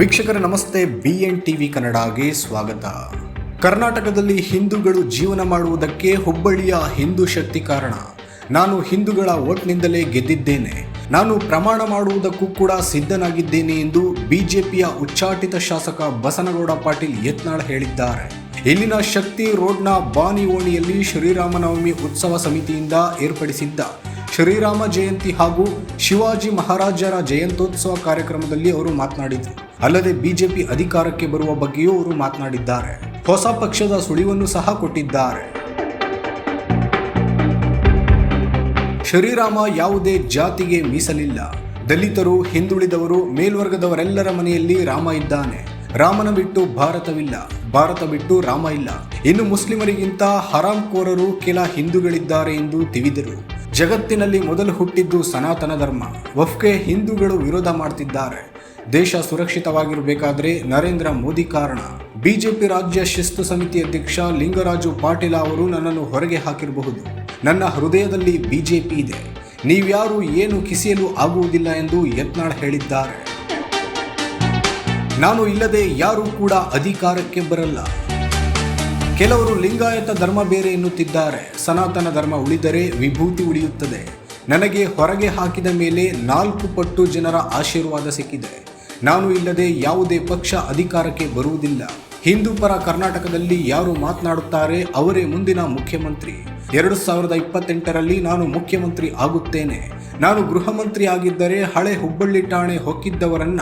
ವೀಕ್ಷಕರ ನಮಸ್ತೆ B N TV ಕನ್ನಡಗೆ ಸ್ವಾಗತ. ಕರ್ನಾಟಕದಲ್ಲಿ ಹಿಂದೂಗಳು ಜೀವನ ಮಾಡುವುದಕ್ಕೆ ಹುಬ್ಬಳ್ಳಿಯ ಹಿಂದೂ ಶಕ್ತಿ ಕಾರಣ. ನಾನು ಹಿಂದೂಗಳ ಓಟ್ನಿಂದಲೇ ಗೆದ್ದಿದ್ದೇನೆ. ನಾನು ಪ್ರಮಾಣ ಮಾಡುವುದಕ್ಕೂ ಕೂಡ ಸಿದ್ಧನಾಗಿದ್ದೇನೆ ಎಂದು ಬಿಜೆಪಿಯ ಉಚ್ಚಾಟಿತ ಶಾಸಕ ಬಸನಗೌಡ ಪಾಟೀಲ್ ಯತ್ನಾಳ್ ಹೇಳಿದ್ದಾರೆ. ಇಲ್ಲಿನ ಶಕ್ತಿ ರೋಡ್ನ ಬಾನಿ ಓಣಿಯಲ್ಲಿ ಶ್ರೀರಾಮನವಮಿ ಉತ್ಸವ ಸಮಿತಿಯಿಂದ ಏರ್ಪಡಿಸಿದ್ದ ಶ್ರೀರಾಮ ಜಯಂತಿ ಹಾಗೂ ಶಿವಾಜಿ ಮಹಾರಾಜರ ಜಯಂತ್ಯೋತ್ಸವ ಕಾರ್ಯಕ್ರಮದಲ್ಲಿ ಅವರು ಮಾತನಾಡಿದರು. ಅಲ್ಲದೆ ಬಿಜೆಪಿ ಅಧಿಕಾರಕ್ಕೆ ಬರುವ ಬಗ್ಗೆಯೂ ಅವರು ಮಾತನಾಡಿದ್ದಾರೆ. ಹೊಸ ಪಕ್ಷದ ಸುಳಿವನ್ನು ಸಹ ಕೊಟ್ಟಿದ್ದಾರೆ. ಶ್ರೀರಾಮ ಯಾವುದೇ ಜಾತಿಗೆ ಮೀಸಲಿಲ್ಲ. ದಲಿತರು, ಹಿಂದುಳಿದವರು, ಮೇಲ್ವರ್ಗದವರೆಲ್ಲರ ಮನೆಯಲ್ಲಿ ರಾಮ ಇದ್ದಾನೆ. ರಾಮನ ಬಿಟ್ಟು ಭಾರತವಿಲ್ಲ. ಭಾರತ ಬಿಟ್ಟು ರಾಮ ಇಲ್ಲ. ಇನ್ನು ಮುಸ್ಲಿಮರಿಗಿಂತ ಹರಾಂಕೋರರು ಕೆಲ ಹಿಂದೂಗಳಿದ್ದಾರೆ ಎಂದು ತಿವಿದರು ಜಗತ್ತಿನಲ್ಲಿ ಮೊದಲು ಹುಟ್ಟಿದ್ದು ಸನಾತನ ಧರ್ಮ. ವಫ್ಗೆ ಹಿಂದೂಗಳು ವಿರೋಧ ಮಾಡ್ತಿದ್ದಾರೆ. ದೇಶ ಸುರಕ್ಷಿತವಾಗಿರಬೇಕಾದ್ರೆ ನರೇಂದ್ರ ಮೋದಿ ಕಾರಣ. ಬಿಜೆಪಿ ರಾಜ್ಯ ಶಿಸ್ತು ಸಮಿತಿ ಅಧ್ಯಕ್ಷ ಲಿಂಗರಾಜು ಪಾಟೀಲ ಅವರು ನನ್ನನ್ನು ಹೊರಗೆ ಹಾಕಿರಬಹುದು. ನನ್ನ ಹೃದಯದಲ್ಲಿ ಬಿಜೆಪಿ ಇದೆ. ನೀವ್ಯಾರು ಏನು ಕಿಸಿಯಲು ಆಗುವುದಿಲ್ಲ ಎಂದು ಯತ್ನಾಳ್ ಹೇಳಿದ್ದಾರೆ. ನಾನು ಇಲ್ಲದೆ ಯಾರೂ ಕೂಡ ಅಧಿಕಾರಕ್ಕೆ ಬರಲ್ಲ. ಕೆಲವರು ಲಿಂಗಾಯತ ಧರ್ಮ ಬೇರೆ ಎನ್ನುತ್ತಿದ್ದಾರೆ. ಸನಾತನ ಧರ್ಮ ಉಳಿದರೆ ವಿಭೂತಿ ಉಳಿಯುತ್ತದೆ. ನನಗೆ ಹೊರಗೆ ಹಾಕಿದ ಮೇಲೆ ನಾಲ್ಕು ಪಟ್ಟು ಜನರ ಆಶೀರ್ವಾದ ಸಿಕ್ಕಿದೆ. ನಾನು ಇಲ್ಲದೆ ಯಾವುದೇ ಪಕ್ಷ ಅಧಿಕಾರಕ್ಕೆ ಬರುವುದಿಲ್ಲ. ಹಿಂದೂ ಪರ ಕರ್ನಾಟಕದಲ್ಲಿ ಯಾರು ಮಾತನಾಡುತ್ತಾರೆ ಅವರೇ ಮುಂದಿನ ಮುಖ್ಯಮಂತ್ರಿ. ಎರಡು ಸಾವಿರದ ಇಪ್ಪತ್ತೆಂಟರಲ್ಲಿ ನಾನು ಮುಖ್ಯಮಂತ್ರಿ ಆಗುತ್ತೇನೆ. ನಾನು ಗೃಹ ಮಂತ್ರಿ ಆಗಿದ್ದರೆ ಹಳೆ ಹುಬ್ಬಳ್ಳಿ ಠಾಣೆ ಹೊಕ್ಕಿದ್ದವರನ್ನ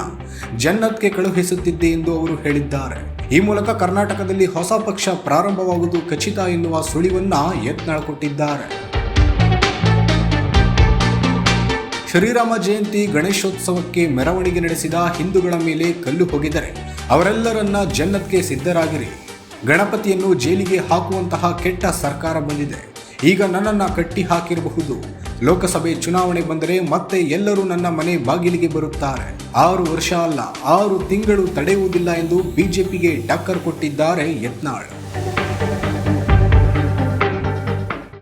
ಜನ್ನತ್ಗೆ ಕಳುಹಿಸುತ್ತಿದ್ದೆ ಎಂದು ಅವರು ಹೇಳಿದ್ದಾರೆ. ಈ ಮೂಲಕ ಕರ್ನಾಟಕದಲ್ಲಿ ಹೊಸ ಪಕ್ಷ ಪ್ರಾರಂಭವಾಗುವುದು ಖಚಿತ ಎನ್ನುವ ಸುಳಿವನ್ನ ಯತ್ನಳ ಕೊಟ್ಟಿದ್ದಾರೆ ಶ್ರೀರಾಮ ಜಯಂತಿ ಗಣೇಶೋತ್ಸವಕ್ಕೆ ಮೆರವಣಿಗೆ ನಡೆಸಿದ ಹಿಂದೂಗಳ ಮೇಲೆ ಕಲ್ಲು ಹೋಗಿದರೆ ಅವರೆಲ್ಲರನ್ನ ಜನ್ನತ್ಗೆ ಸಿದ್ಧರಾಗಿರಿ. ಗಣಪತಿಯನ್ನು ಜೈಲಿಗೆ ಹಾಕುವಂತಹ ಕೆಟ್ಟ ಸರ್ಕಾರ ಬಂದಿದೆ. ಈಗ ನನ್ನನ್ನು ಕಟ್ಟಿ ಹಾಕಿರಬಹುದು ಲೋಕಸಭೆ ಚುನಾವಣೆ ಬಂದರೆ ಮತ್ತೆ ಎಲ್ಲರೂ ನನ್ನ ಮನೆ ಬಾಗಿಲಿಗೆ ಬರುತ್ತಾರೆ. ಆರು ವರ್ಷ ಅಲ್ಲ, ಆರು ತಿಂಗಳು ತಡೆಯುವುದಿಲ್ಲ ಎಂದು ಬಿಜೆಪಿಗೆ ಟಕ್ಕರ್ ಕೊಟ್ಟಿದ್ದಾರೆ ಯತ್ನಾಳ್.